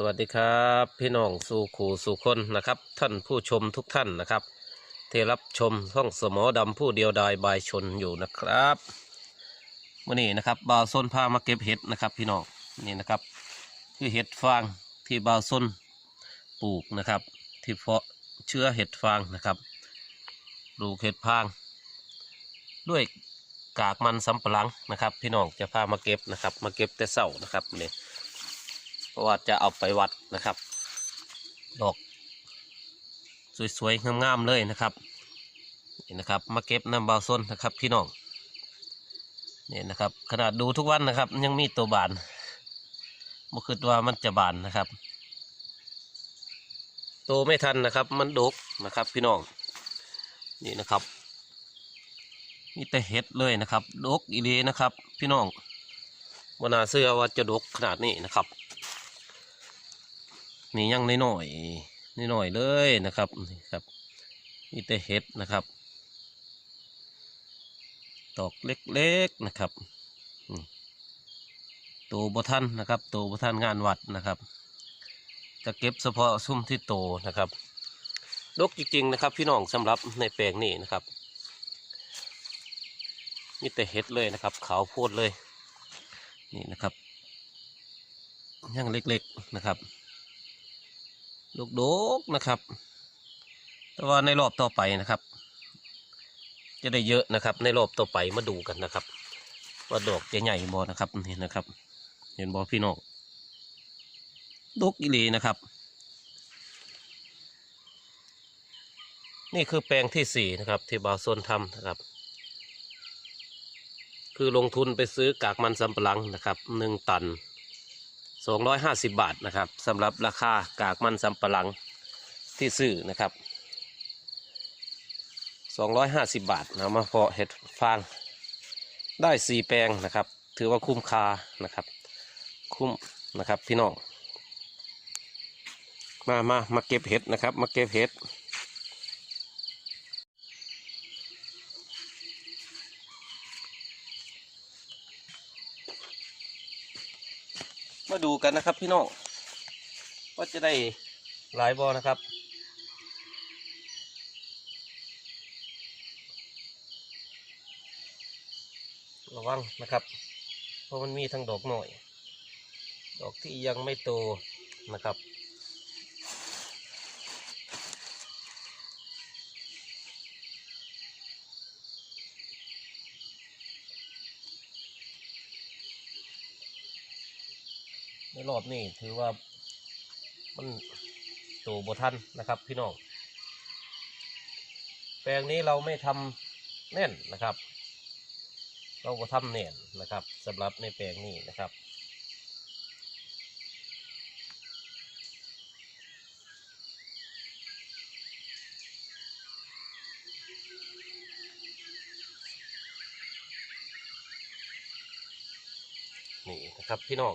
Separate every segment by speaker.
Speaker 1: สวัสดีครับพี่น้องสู่ขู่สู่คนนะครับ ท่านผู้ชมทุกท่านนะครับที่รับชมช่องสมอดำผู้เดียวดายบายชนอยู่นะครับวันนี้นะครับบาวส้นพามาเก็บเห็ดนะครับ พี่น้องนี่นะครับ คือเห็ดฟางที่บาวส้นปลูกนะครับ ที่เพาะเชื้อเห็ดฟางนะครับปลูกเห็ดฟาง ด้วยกากมันสำปะหลังนะครับ พี่น้องจะพามาเก็บนะครับ มาเก็บแต่เสานะครับนี่ ราะว่าจะเอาไปวัดนะครับ ดอก สวยๆงามๆเลยนะครับนี่นะครับ มาเก็บน้ำบาวส้นนะครับ พี่น้องนี่นะครับ ขนาดดูทุกวันนะครับ ยังมีตัวบานบ่คิดว่ามันจะบานนะครับโตไม่ทันนะครับ มันดกนะครับ พี่น้องนี่นะครับมีแต่เห็ดเลยนะครับ ดกอีเดีนะครับ พี่น้องวนาเสื้อว่าจะดกขนาดนี้นะครับ นี่ยังน้อยๆน้อยๆเลยนะครับนี่ครับมีแต่เห็ดนะครับดอกเล็กๆนะครับอืมโตบท่านนะครับโตบท่านงานวัดนะครับ จะเก็บเฉพาะซุ่มที่โตนะครับดกจริงๆนะครับ พี่น้องสำหรับในแปลงนี้นะครับมีแต่เห็ดเลยนะครับ ขาวโพดเลย นี่นะครับยังเล็กๆนะครับ ลูกโดกนะครับ แต่ว่าในรอบต่อไปนะครับ จะได้เยอะนะครับ ในรอบต่อไปมาดูกันนะครับ ว่าดอกจะใหญ่บอนะครับนี่นนะครับ เห็นบอพี่น้องดกอีหลีนะครับ นี่คือแปลงที่สี่นะครับ ที่บาวโซนทำนะครับ คือลงทุนไปซื้อกากมันสำปะหลังนะครับหนึ่งตัน 250 บาทนะครับสำหรับราคากากมันสำปะหลังที่ซื้อนะครับ 250 บาทนะมาเพาะเห็ดฟางได้สี่แปลงนะครับ ถือว่าคุ้มค่านะครับ คุ้มนะครับพี่น้องมามามาเก็บเห็ดนะครับ มาเก็บเห็ด มาดู กันนะครับพี่น้องว่าจะได้หลายบอนะครับ ระวังนะครับ เพราะมันมีทั้งดอกหน่อย ดอกที่ยังไม่โตนะครับ รอบนี้ถือว่ามันโตบทันนะครับพี่น้อง แปลงนี้เราไม่ทำแน่นนะครับ เราก็ทำแน่นนะครับสำหรับในแปลงนี้นะครับนี่นะครับพี่น้อง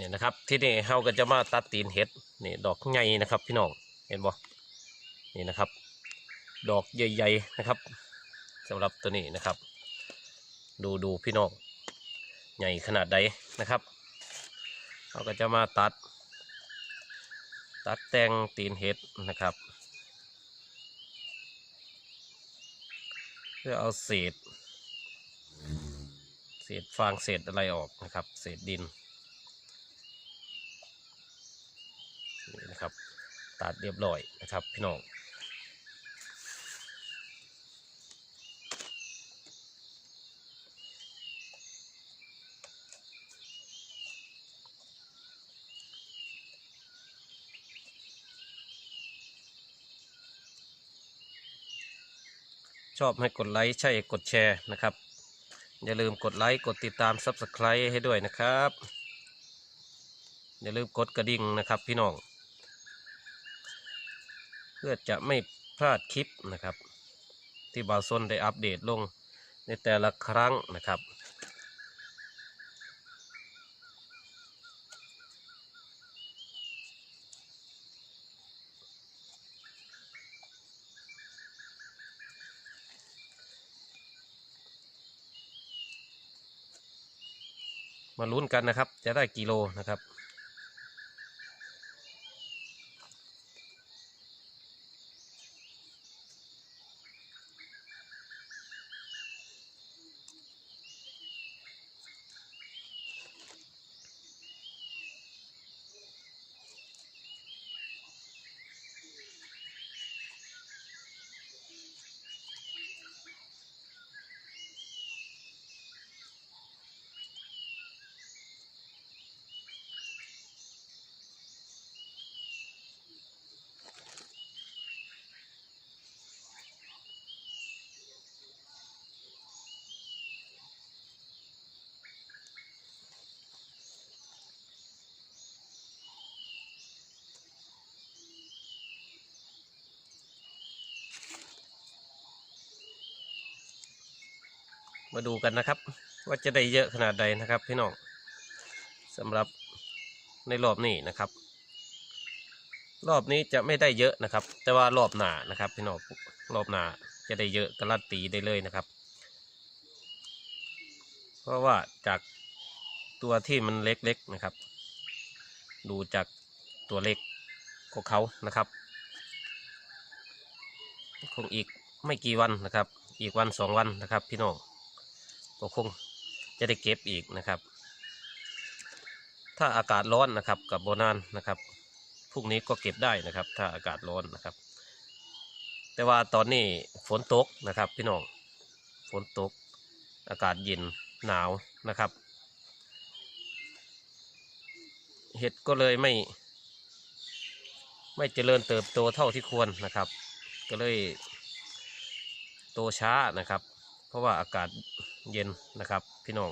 Speaker 1: นี่นะครับ ที่นี่เราก็จะมาตัดตีนเห็ดนี่ดอกใหญ่นะครับพี่น้องเห็นบ่นี่นะครับ ดอกใหญ่ๆนะครับสำหรับตัวนี้นะครับ ดูดูพี่น้องใหญ่ขนาดใดนะครับเราก็จะมาตัด ตัดแต่งตีนเห็ดนะครับเพื่อเอาเศษ เศษฟางเศษอะไรออกนะครับ เศษดินนะครับ ตัดเรียบร้อยนะครับ พี่น้องชอบให้กดไลค์ใช่กดแชร์นะครับ อย่าลืมกดไลค์กดติดตาม Subscribe ให้ด้วยนะครับ อย่าลืมกดกระดิ่งนะครับพี่น้อง เพื่อจะไม่พลาดคลิปนะครับ ที่บ่าวซนได้อัปเดตลงในแต่ละครั้งนะครับมาลุ้นกันนะครับ จะได้กิโลนะครับ มาดูกันนะครับ ว่าจะได้เยอะขนาดใดนะครับพี่น้องสำหรับในรอบนี้นะครับ รอบนี้จะไม่ได้เยอะนะครับ แต่ว่ารอบหน้านะครับพี่น้องรอบหน้าจะได้เยอะการันตีได้เลยนะครับ เพราะว่าจากตัวที่มันเล็กๆนะครับ ดูจากตัวเล็กของเขานะครับ คงอีกไม่กี่วันนะครับ อีกวันสองวันนะครับพี่น้อง ก็คงจะได้เก็บอีกนะครับ ถ้าอากาศร้อนนะครับกับโบนานนะครับพรุ่งนี้ก็เก็บได้นะครับ ถ้าอากาศร้อนนะครับ แต่ว่าตอนนี้ฝนตกนะครับ พี่น้องฝนตก อากาศเย็นหนาวนะครับ เห็ดก็เลยไม่ไม่เจริญเติบโตเท่าที่ควรนะครับ ก็เลยโตช้านะครับ เพราะว่าอากาศเย็นนะครับพี่น้อง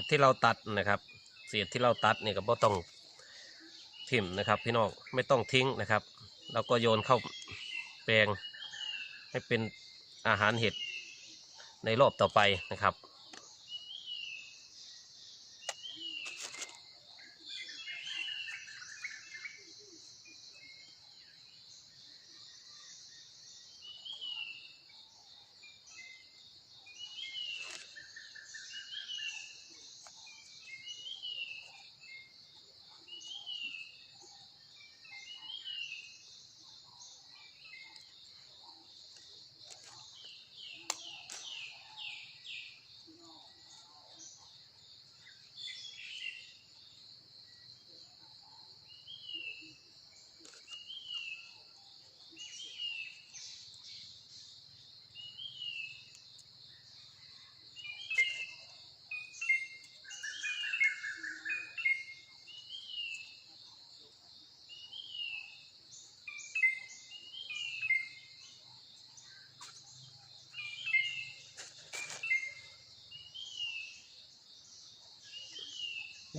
Speaker 1: ษที่เราตัดนะครับ เศษที่เราตัดเนี่ยก็บ่ต้องทิ่มนะครับ พี่น้องไม่ต้องทิ้งนะครับแล้วก็โยนเข้าแปลงให้เป็นอาหารเห็ดในรอบต่อไปนะครับ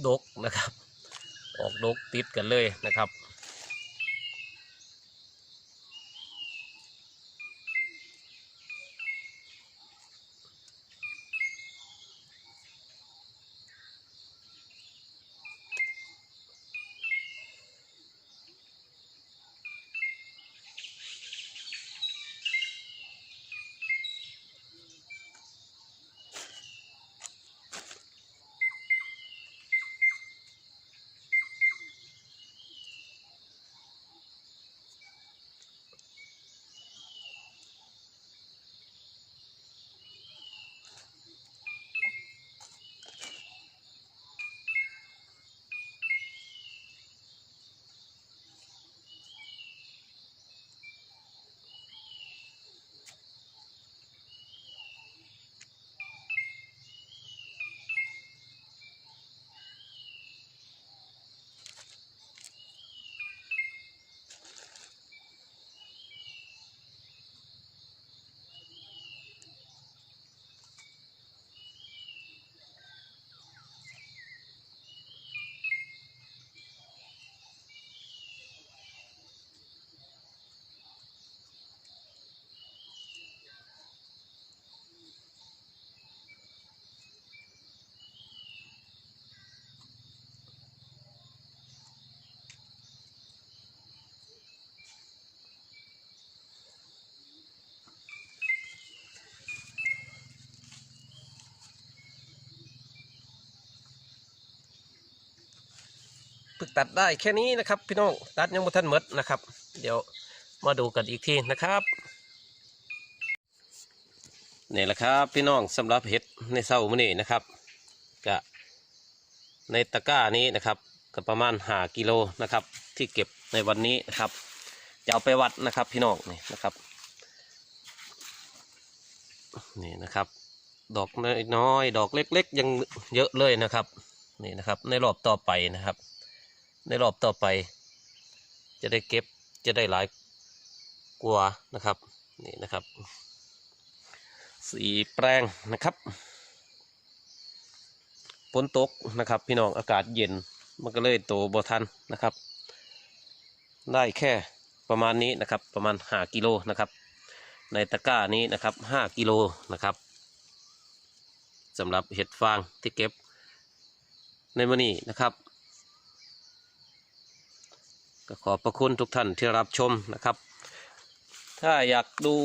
Speaker 1: ดก นะครับ ออกดกติดกันเลยนะครับึกตัดได้แค่นี้นะครับ พี่น้องตัดยังบ่ทันหมดนะครับ เดี๋ยวมาดูกันอีกทีนะครับนี่แหละครับ พี่น้องสำหรับเห็ดในเศร้ามื้อนี้นะครับกะในตะกร้านี้นะครับก็ประมาณหากิโลนะครับ ที่เก็บในวันนี้นะครับจะเอาไปวัดนะครับ พี่น้องนี่นะครับนี่นะครับ ดอกน้อยๆดอกเล็ก ๆ ยังเยอะเลยนะครับนี่นะครับในรอบต่อไปนะครับ ในรอบต่อไป จะได้เก็บจะได้หลายกว่านะครับนี่นะครับสีแปลงนะครับฝนตกนะครับ พี่น้องอากาศเย็นมันก็เลยโตบ่ทันนะครับ ได้แค่ประมาณนี้นะครับ ประมาณห้ากิโลนะครับ ในตะกร้านี้นะครับห้ากิโลนะครับสำหรับเห็ดฟางที่เก็บในมื้อนี้นะครับ ก็ขอบพระคุณทุกท่านที่รับชมนะครับ ถ้าอยากดู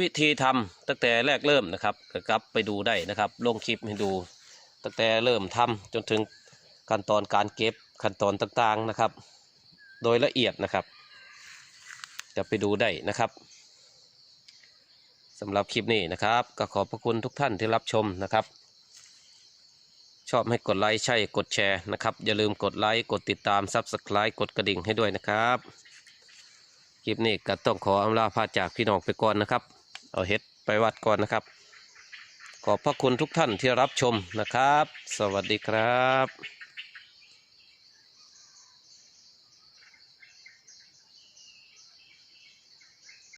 Speaker 1: วิธีทำตั้งแต่แรกเริ่มนะครับก็กลับไปดูได้นะครับ ลงคลิปให้ดูตั้งแต่เริ่มทำจนถึงขั้นตอนการเก็บขั้นตอนต่างๆนะครับ โดยละเอียดนะครับ จะไปดูได้นะครับสำหรับคลิปนี้นะครับ ก็ขอบพระคุณทุกท่านที่รับชมนะครับ ชอบให้กดไลค์ใช่กดแชร์นะครับ อย่าลืมกดไลค์กดติดตามซับสไคร b ์กดกระดิ่งให้ด้วยนะครับ คลิปนี้ก็ต้องขออำลาพาจากพี่น้องไปก่อนนะครับ เอาเฮ็ดไปวัดก่อนนะครับ ขอบพระคุณทุกท่านที่รับชมนะครับ สวัสดีครับ